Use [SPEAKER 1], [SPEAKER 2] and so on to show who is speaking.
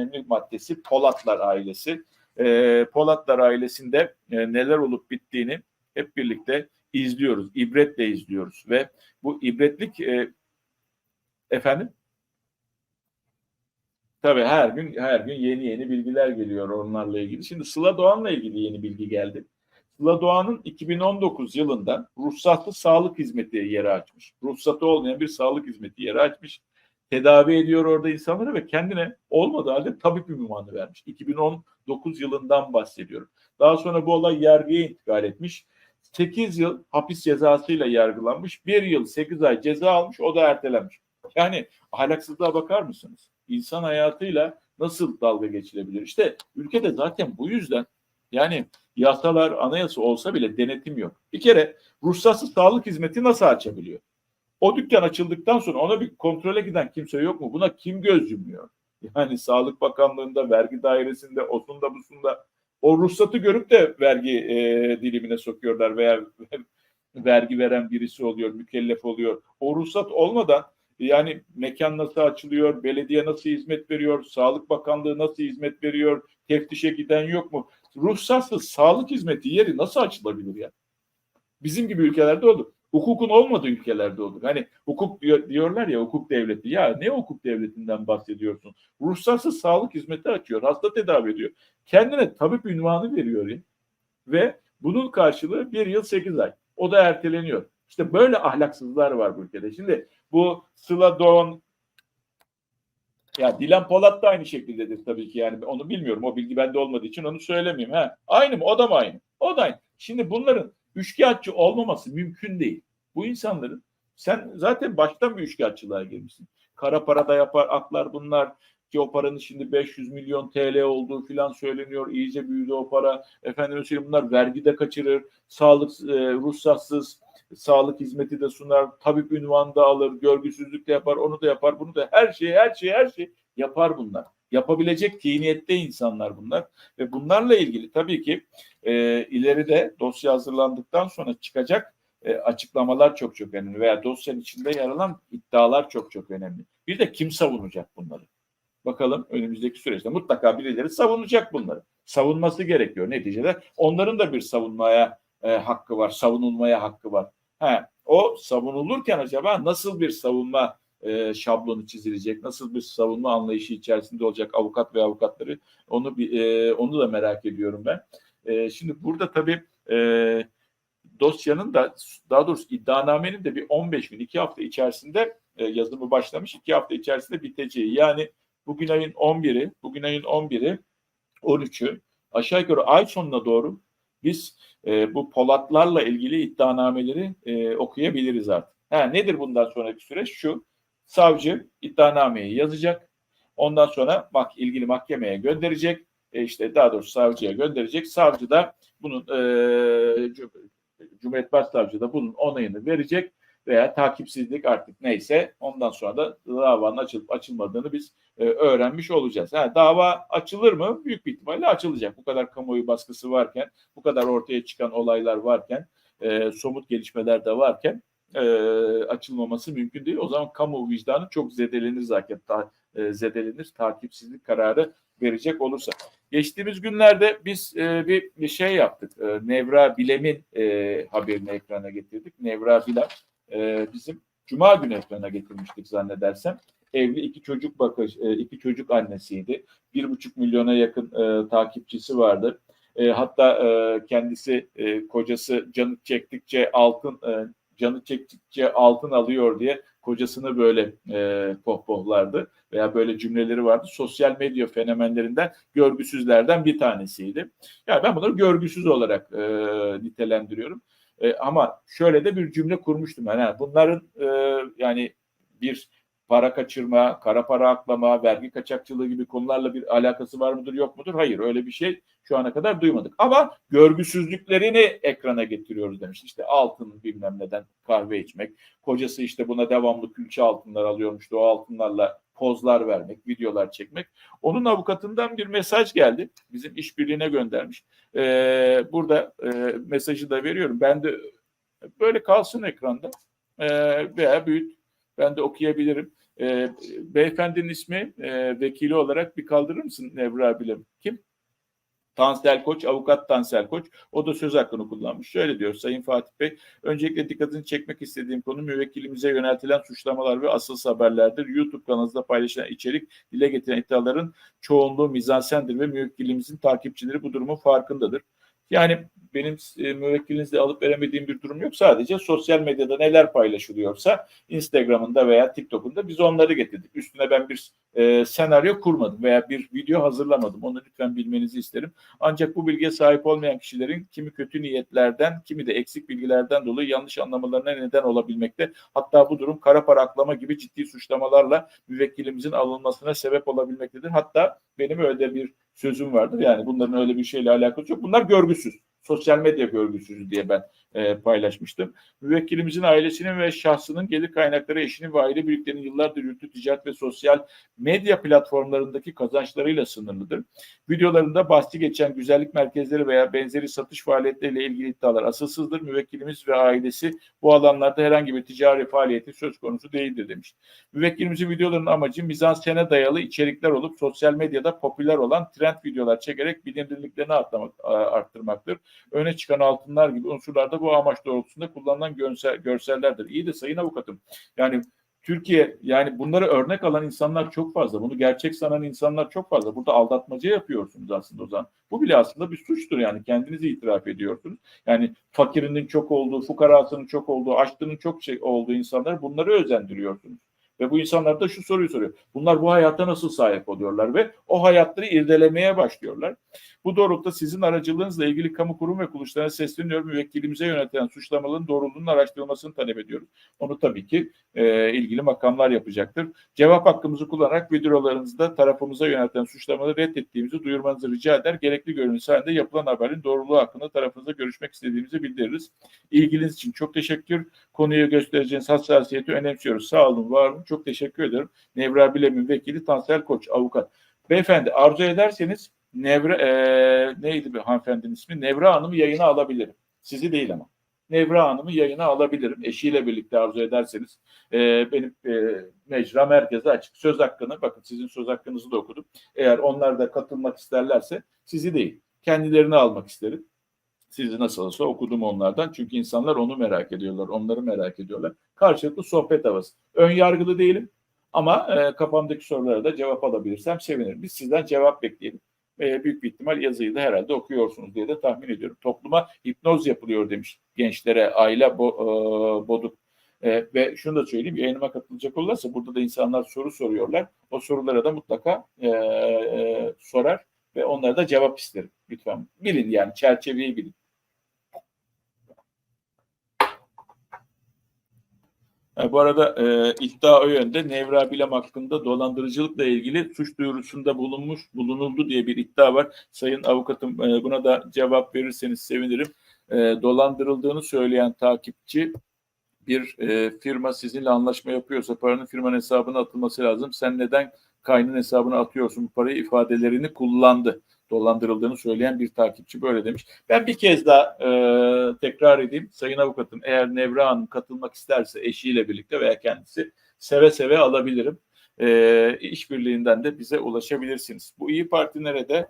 [SPEAKER 1] önemli maddesi Polatlar ailesi. E, Polatlar ailesinde e, neler olup bittiğini hep birlikte izliyoruz. İbretle izliyoruz ve bu ibretlik e, efendim Tabii her gün her gün yeni yeni bilgiler geliyor onlarla ilgili. Şimdi Sıla Doğan'la ilgili yeni bilgi geldi. Sıla Doğan'ın 2019 yılında ruhsatlı sağlık hizmeti yeri açmış. Ruhsatı olmayan bir sağlık hizmeti yeri açmış. Tedavi ediyor orada insanları ve kendine olmadığı halde tabip ünvanı vermiş. 2019 yılından bahsediyorum. Daha sonra bu olay yargıya intikal etmiş. 8 yıl hapis cezasıyla yargılanmış. 1 yıl 8 ay ceza almış. O da ertelenmiş. Yani ahlaksızlığa bakar mısınız? İnsan hayatıyla nasıl dalga geçilebilir? İşte ülkede zaten bu yüzden yani yasalar, anayasa olsa bile denetim yok. Bir kere ruhsatsız sağlık hizmeti nasıl açabiliyor? O dükkan açıldıktan sonra ona bir kontrole giden kimse yok mu? Buna kim göz yumuyor? Yani Sağlık Bakanlığı'nda, vergi dairesinde, osunda busunda o ruhsatı görüp de vergi e, dilimine sokuyorlar veya vergi veren birisi oluyor, mükellef oluyor. O ruhsat olmadan yani mekan nasıl açılıyor, belediye nasıl hizmet veriyor, Sağlık Bakanlığı nasıl hizmet veriyor, teftişe giden yok mu? Ruhsatsız sağlık hizmeti yeri nasıl açılabilir ya? Bizim gibi ülkelerde olur. Hukukun olmadığı ülkelerde olur. Hani hukuk diyor, diyorlar ya hukuk devleti. Ya ne hukuk devletinden bahsediyorsun? Ruhsatsız sağlık hizmeti açıyor, hasta tedavi ediyor. Kendine tabip ünvanı veriyor ya. Ve bunun karşılığı bir yıl sekiz ay. O da erteleniyor. İşte böyle ahlaksızlar var bu ülkede. Şimdi bu Sıla Doğan ya Dilan Polat da aynı şekildedir tabii ki yani onu bilmiyorum. O bilgi bende olmadığı için onu söylemeyeyim. Ha. Aynı mı? O da mı aynı? O da aynı. Şimdi bunların üçkağıtçı olmaması mümkün değil. Bu insanların sen zaten baştan bir üçkağıtçılığa girmişsin. Kara para da yapar, aklar bunlar ki o paranın şimdi 500 milyon TL olduğu filan söyleniyor. İyice büyüdü o para. Efendim söyleyeyim bunlar vergide kaçırır. Sağlık e, ruhsatsız sağlık hizmeti de sunar, tabip ünvanı da alır, görgüsüzlük de yapar, onu da yapar, bunu da her şeyi, her şeyi, her şeyi yapar bunlar. Yapabilecek tiniyette insanlar bunlar ve bunlarla ilgili tabii ki e, ileride dosya hazırlandıktan sonra çıkacak e, açıklamalar çok çok önemli veya dosyanın içinde yer alan iddialar çok çok önemli. Bir de kim savunacak bunları? Bakalım önümüzdeki süreçte mutlaka birileri savunacak bunları. Savunması gerekiyor neticede. Onların da bir savunmaya e, hakkı var, savunulmaya hakkı var. He, o savunulurken acaba nasıl bir savunma e, şablonu çizilecek, nasıl bir savunma anlayışı içerisinde olacak avukat ve avukatları onu e, onu da merak ediyorum ben. E, şimdi burada tabii e, dosyanın da daha doğrusu iddianamenin de bir 15 gün, 2 hafta içerisinde e, yazımı başlamış, 2 hafta içerisinde biteceği. Yani bugün ayın 11'i, bugün ayın 11'i, 13'ü aşağı yukarı ay sonuna doğru biz e, bu Polatlarla ilgili iddianameleri e, okuyabiliriz artık. Ha, nedir bundan sonraki süreç? Şu, savcı iddianameyi yazacak. Ondan sonra bak ilgili mahkemeye gönderecek. E, işte daha doğrusu savcıya gönderecek. Savcı da bunun e, Cumhuriyet Başsavcı da bunun onayını verecek veya takipsizlik artık neyse ondan sonra da davanın açılıp açılmadığını biz e, öğrenmiş olacağız. Ha, dava açılır mı? Büyük bir ihtimalle açılacak. Bu kadar kamuoyu baskısı varken, bu kadar ortaya çıkan olaylar varken, e, somut gelişmeler de varken e, açılmaması mümkün değil. O zaman kamu vicdanı çok zedelenir zaten. Ta, e, zedelenir takipsizlik kararı verecek olursa. Geçtiğimiz günlerde biz e, bir, bir şey yaptık. E, Nevra Bilem'in e, haberini ekrana getirdik. Nevra Bilem e, bizim Cuma günü ekrana getirmiştik zannedersem. Evli iki çocuk bakış, e, iki çocuk annesiydi. Bir buçuk milyona yakın e, takipçisi vardı. E, hatta e, kendisi e, kocası canı çektikçe altın e, canı çektikçe altın alıyor diye kocasını böyle e, pohpohlardı veya böyle cümleleri vardı. Sosyal medya fenomenlerinden görgüsüzlerden bir tanesiydi. Yani ben bunları görgüsüz olarak e, nitelendiriyorum. E, ama şöyle de bir cümle kurmuştum. Yani bunların e, yani bir para kaçırma, kara para aklama, vergi kaçakçılığı gibi konularla bir alakası var mıdır yok mudur? Hayır öyle bir şey şu ana kadar duymadık. Ama görgüsüzlüklerini ekrana getiriyoruz demiş. İşte altın bilmem neden kahve içmek. Kocası işte buna devamlı külçe altınlar alıyormuş. O altınlarla pozlar vermek, videolar çekmek. Onun avukatından bir mesaj geldi. Bizim işbirliğine göndermiş. Ee, burada e, mesajı da veriyorum. Ben de böyle kalsın ekranda e, veya büyüt ben de okuyabilirim. E, beyefendinin ismi e, vekili olarak bir kaldırır mısın Nevra Bilim? Kim? Tansel Koç, avukat Tansel Koç. O da söz hakkını kullanmış. Şöyle diyor Sayın Fatih Bey. Öncelikle dikkatini çekmek istediğim konu müvekkilimize yöneltilen suçlamalar ve asıl haberlerdir. YouTube kanalınızda paylaşılan içerik dile getiren iddiaların çoğunluğu mizansendir ve müvekkilimizin takipçileri bu durumun farkındadır. Yani benim e, müvekkilinizle alıp veremediğim bir durum yok. Sadece sosyal medyada neler paylaşılıyorsa Instagram'ında veya TikTok'unda biz onları getirdik. Üstüne ben bir e, senaryo kurmadım veya bir video hazırlamadım. Onu lütfen bilmenizi isterim. Ancak bu bilgiye sahip olmayan kişilerin kimi kötü niyetlerden, kimi de eksik bilgilerden dolayı yanlış anlamalarına neden olabilmekte. Hatta bu durum kara para aklama gibi ciddi suçlamalarla müvekkilimizin alınmasına sebep olabilmektedir. Hatta benim öyle bir sözüm vardır. Yani bunların öyle bir şeyle alakası yok. Bunlar görgüsüz. Sosyal medya görgüsüzü diye ben e, paylaşmıştım. Müvekkilimizin ailesinin ve şahsının gelir kaynakları eşinin ve aile büyüklerinin yıllardır yürüttüğü ticaret ve sosyal medya platformlarındaki kazançlarıyla sınırlıdır. Videolarında bahsi geçen güzellik merkezleri veya benzeri satış faaliyetleriyle ilgili iddialar asılsızdır. Müvekkilimiz ve ailesi bu alanlarda herhangi bir ticari faaliyeti söz konusu değildir demiş. Müvekkilimizin videolarının amacı mizansene dayalı içerikler olup sosyal medyada popüler olan trend videolar çekerek bilinirliklerini arttırmak, arttırmaktır. Öne çıkan altınlar gibi unsurlarda bu amaç doğrultusunda kullanılan görsel, görsellerdir. İyi de sayın avukatım yani Türkiye yani bunları örnek alan insanlar çok fazla. Bunu gerçek sanan insanlar çok fazla. Burada aldatmaca yapıyorsunuz aslında o zaman. Bu bile aslında bir suçtur yani kendinizi itiraf ediyorsunuz. Yani fakirinin çok olduğu, fukarasının çok olduğu, açlığının çok şey olduğu insanlar bunları özendiriyorsunuz. Ve bu insanlar da şu soruyu soruyor. Bunlar bu hayata nasıl sahip oluyorlar ve o hayatları irdelemeye başlıyorlar. Bu doğrultuda sizin aracılığınızla ilgili kamu kurum ve kuruluşlarına sesleniyorum. Müvekkilimize yönetilen suçlamaların doğruluğunun araştırılmasını talep ediyoruz. Onu tabii ki e, ilgili makamlar yapacaktır. Cevap hakkımızı kullanarak videolarınızda tarafımıza yönelten suçlamaları reddettiğimizi duyurmanızı rica eder. Gerekli görünüş halinde yapılan haberin doğruluğu hakkında tarafınıza görüşmek istediğimizi bildiririz. İlginiz için çok teşekkür. Konuya göstereceğiniz hassasiyeti önemsiyoruz. Sağ olun, var olun. Çok teşekkür ederim. Nevra Bilem'in vekili Tansel Koç, avukat. Beyefendi arzu ederseniz Nevra e, neydi bir hanımefendinin ismi? Nevra Hanım'ı yayına alabilirim. Sizi değil ama. Nevra Hanım'ı yayına alabilirim. Eşiyle birlikte arzu ederseniz. E, benim e, mecra merkeze açık. Söz hakkını, bakın sizin söz hakkınızı da okudum. Eğer onlar da katılmak isterlerse sizi değil, kendilerini almak isterim. Sizi nasıl olsa okudum onlardan. Çünkü insanlar onu merak ediyorlar, onları merak ediyorlar. Karşılıklı sohbet havası. Ön yargılı değilim ama e, kafamdaki sorulara da cevap alabilirsem sevinirim. Biz sizden cevap bekleyelim e, büyük bir ihtimal yazıyı da herhalde okuyorsunuz diye de tahmin ediyorum. Topluma hipnoz yapılıyor demiş gençlere Ayla Bo, e, Boduk. E, ve şunu da söyleyeyim yayınıma katılacak olursa burada da insanlar soru soruyorlar. O sorulara da mutlaka e, e, sorar ve onlara da cevap isterim. Lütfen bilin yani çerçeveyi bilin. E, bu arada e, iddia o yönde Nevra Bilem hakkında dolandırıcılıkla ilgili suç duyurusunda bulunmuş bulunuldu diye bir iddia var. Sayın avukatım e, buna da cevap verirseniz sevinirim. E, dolandırıldığını söyleyen takipçi bir e, firma sizinle anlaşma yapıyorsa paranın firmanın hesabına atılması lazım. Sen neden kaynın hesabına atıyorsun bu parayı ifadelerini kullandı. Dolandırıldığını söyleyen bir takipçi böyle demiş. Ben bir kez daha e, tekrar edeyim. Sayın avukatım eğer Nevra Hanım katılmak isterse eşiyle birlikte veya kendisi seve seve alabilirim. E, işbirliğinden de bize ulaşabilirsiniz. Bu İyi Parti nerede?